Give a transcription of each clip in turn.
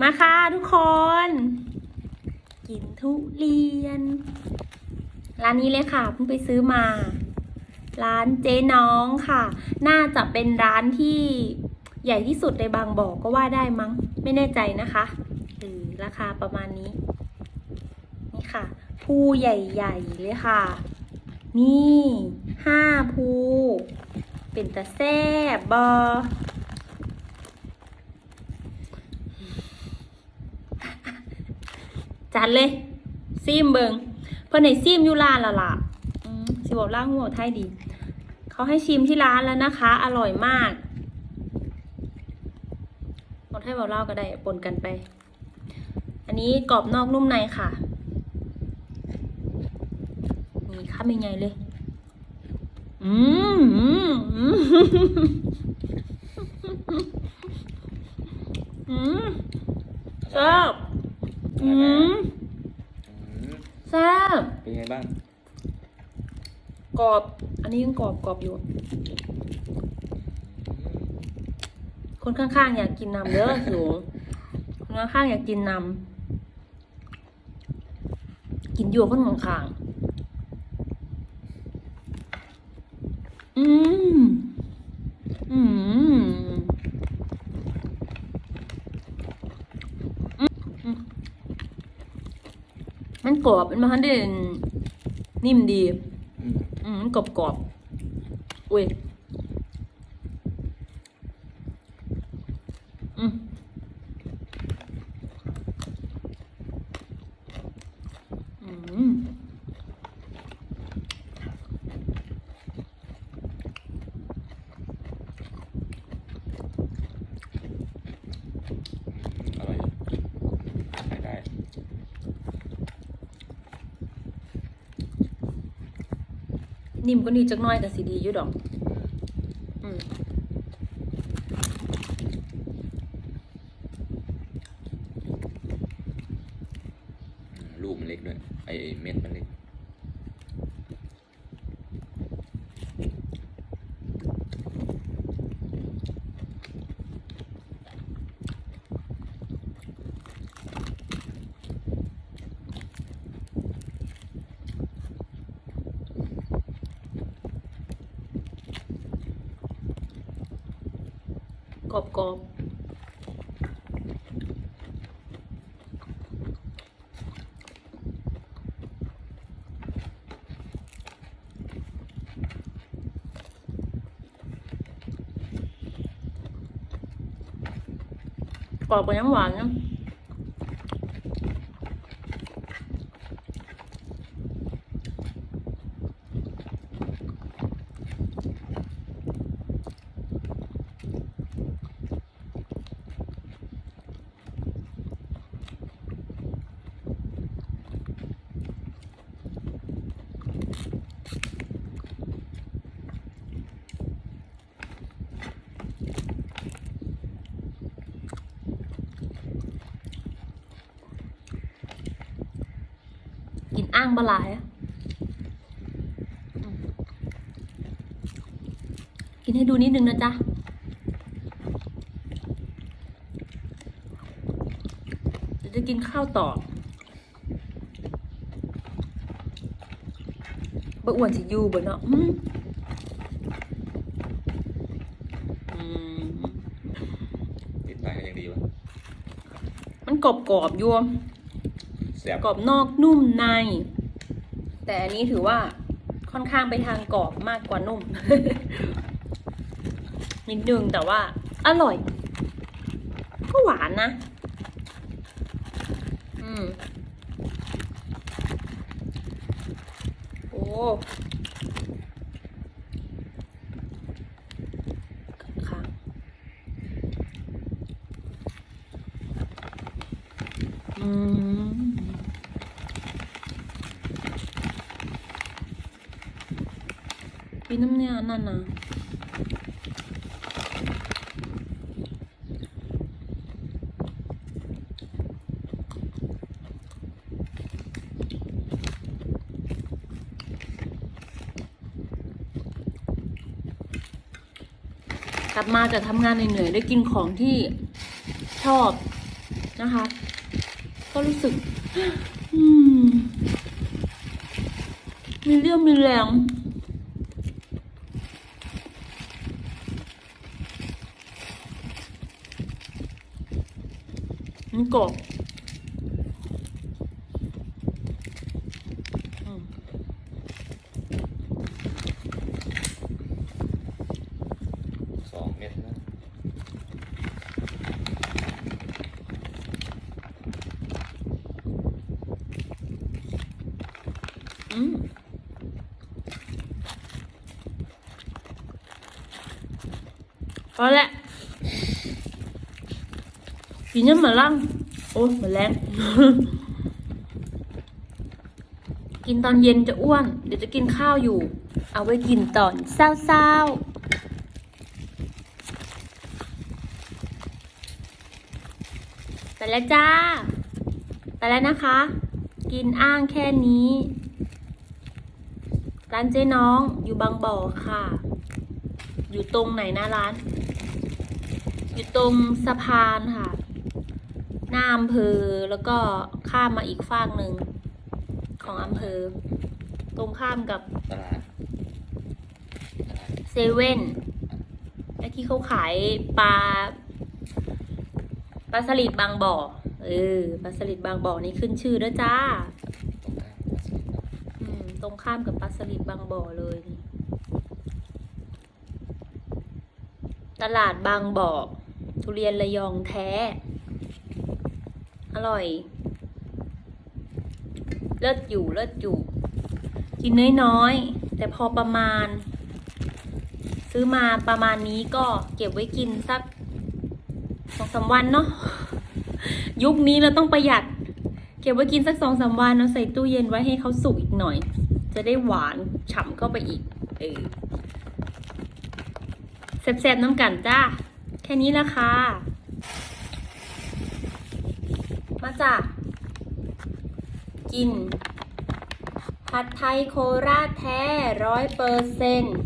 มาค่ะทุกคน กินทุเรียน ร้านนี้เลยค่ะเพิ่งไปซื้อมา ร้านเจ๊น้องค่ะ น่าจะเป็นร้านที่ใหญ่ที่สุดในบางบ่อก็ว่าได้มั้ง ไม่แน่ใจนะคะเออราคาประมาณนี้ นี่ค่ะ ภูใหญ่ๆเลยค่ะ นี่ห้าภู เป็นตะแซ่บบอ จัดเลยซิมเบิงเพื่อนในซิมอยู่ร้านละล่ะสิบอกล่างหัวไทยดี เขาให้ชิมที่ร้านแล้วนะคะ อร่อยมากบอกไทยบอกเล่าก็ได้ปนกันไป อันนี้กรอบนอกนุ่มในค่ะนี่ข้ามยังไงเลย อืมอืมอืมอืมชอบ อืมอืมแซ่บเป็นไงบ้าง กรอบ อันนี้ยังกรอบกรอบอยู่ คนข้างๆอยากกินนำเด้อสูงคนข้างๆอยากกินนำกินอยู่คนข้างๆอืมอืมอืม มันกรอบมันมันเด่นนิ่มดี อืมอืมกรอบกรอบๆอุ้ย อืมอืม อร่อยใช้ได้ นิ่มก็นี่จักหน้อยกับสีดีอยู่ดอก อืม อืมลูกมันเล็กด้วย ไอเม็ดมันเล็ก กรอบกรอบ กรอบกับยังหวานนะ อ้างบะหลายอะอืมกินให้ดูนิดนึงนะจ๊ะเดี๋ยวจะกินข้าวต่อบะอ้วนสิอยูบ่เนาะอืมอืมติดตายก็ยังดีวะมันกรอบๆอยู่แซ่ กรอบนอกนุ่มใน แต่อันนี้ถือว่าค่อนข้างไปทางกรอบมากกว่านุ่ม นิดนึงแต่ว่าอร่อย ก็หวานนะ อืมโอ้ค่ะอืม ปีน้ำ เนี่ยนั่นนะกลับมาจากทำงานเหนื่อยๆได้กินของที่ชอบนะคะ ก็รู้สึก อืม มีเรี่ยวมีแรง มันกรอบอืมสองเม็ดนะอืม พอละ กินยังมาลังโอ้มาแรงกินตอนเย็นจะอ้วน เดี๋ยวจะกินข้าวอยู่ เอาไว้กินตอนเศร้าๆไปแล้วจ้า ไปแล้วนะคะ กินอ้างแค่นี้ร้านเจ๊น้องอยู่บางบ่อค่ะ อยู่ตรงไหนนะร้าน อยู่ตรงสะพานค่ะ หน้าอำเภอแล้วก็ข้ามมาอีกฟากหนึ่งของอำเภอ ตรงข้ามกับตลาดตลาดเซเว่นไอ้ที่เขาขายปลาปลาสลิดบางบ่อเออปลาสลิดบางบ่อนี่ขึ้นชื่อด้วยจ้าตรงข้ามกับวัดสลิดนะอืมตรงข้ามกับปลาสลิดบางบ่อเลยนี่ตลาดบางบ่อทุเรียนระยองแท้ อร่อย เลิศอยู่เลิศอยู่กินน้อยๆ แต่พอประมาณ ซื้อมาประมาณนี้ก็เก็บไว้กินสักสองสามวันเนาะยุคนี้เราต้องประหยัด เก็บไว้กินสักสองสามวันเอาใส่ตู้เย็นไว้ให้เขาสุกอีกหน่อย จะได้หวานฉ่ำเข้าไปอีกเออแซ่บๆน้ำกันจ้า แค่นี้ละค่ะ มาจ้ะกิน ผัดไทยโคราชแท้ร้อยเปอร์เซ็นต์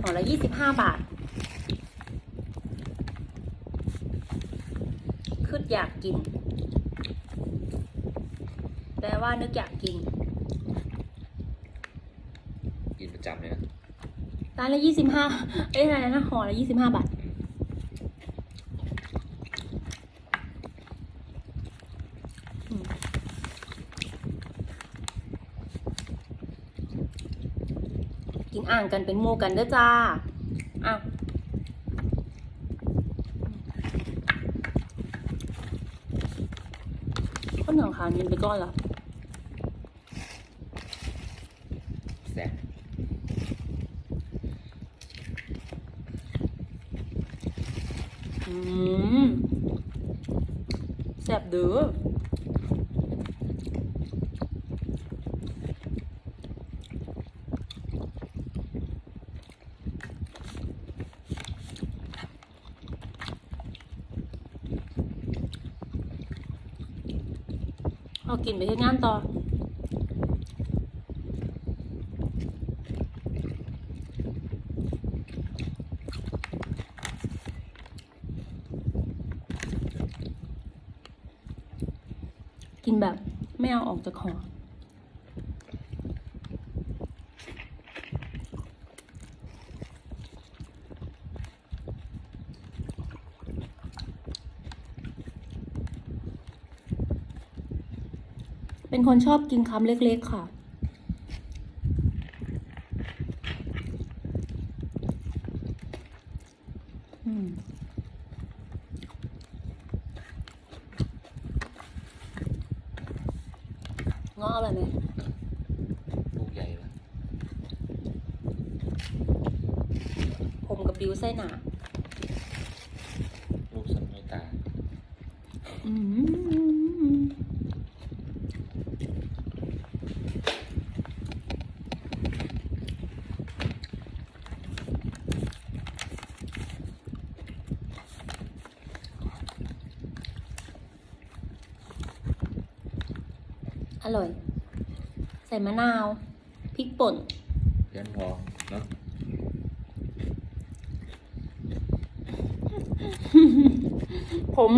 ห่อละยี่สิบห้าบาท คืดอยากกิน แปลว่านึกอยากกิน กินประจำเลยนะร้านละยี่สิบห้าเอ้ยอะไรนะห่อละยี่สิบห้าบาท อืม กินอ่างกันเป็นหมู่กันเด้อจ้าอ้าวข้าวเหนียวขาวกินไปก้อนเหรอแซ่บอืมแซ่บเด้อ กินไปเฮ็ดงานต่อกินแบบไม่เอาออกจากคอ เป็นคนชอบกินคำเล็กๆค่ะอืมง้ออะไรไหมลูกใหญ่ปะผมกับบิวไส้หนา ลูกสันไม่ตา อืม อร่อย ใส่มะนาวพริกป่นเพื่อนพอเนาะผม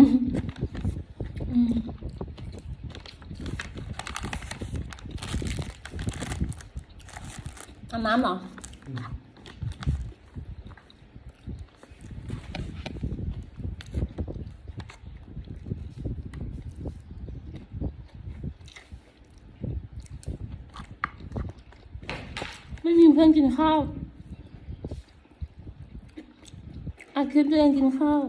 อืมเอาน้ำเหรอ ไม่มีเพื่อนกินข้าวอัดคลิปตัวเองกินข้าว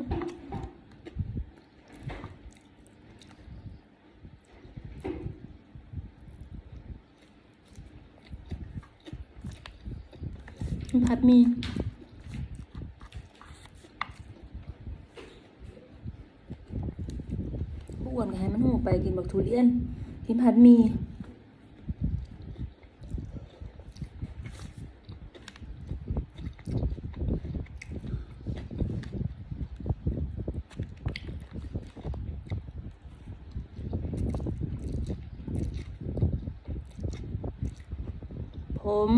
คุณพัดมีผู้อ้วนก็ให้มันหูไปกินบักทุเรียนกินพัดมี ผม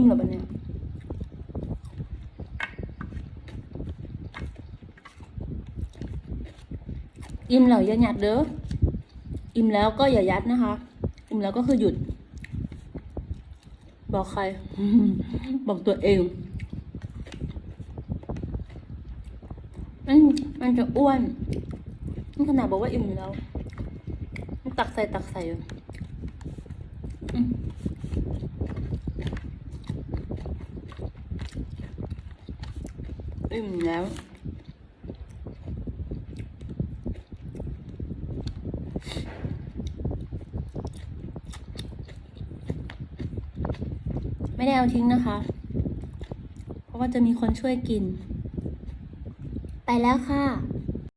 อิ่มแล้วปะเนี่ยอิ่มแล้วอย่าหยัดเด้อ อิ่มแล้วก็อย่ายัดนะคะ อิ่มแล้วก็คือหยุด บอกใคร บอกตัวเอง มันมันจะอ้วนนี่ขนาดบอกว่าอิ่มแล้วตักใส่ตักใส่อยู่อืม อิ่มแล้วไม่ได้เอาทิ้งนะคะ เพราะว่าจะมีคนช่วยกิน ไปแล้วค่ะ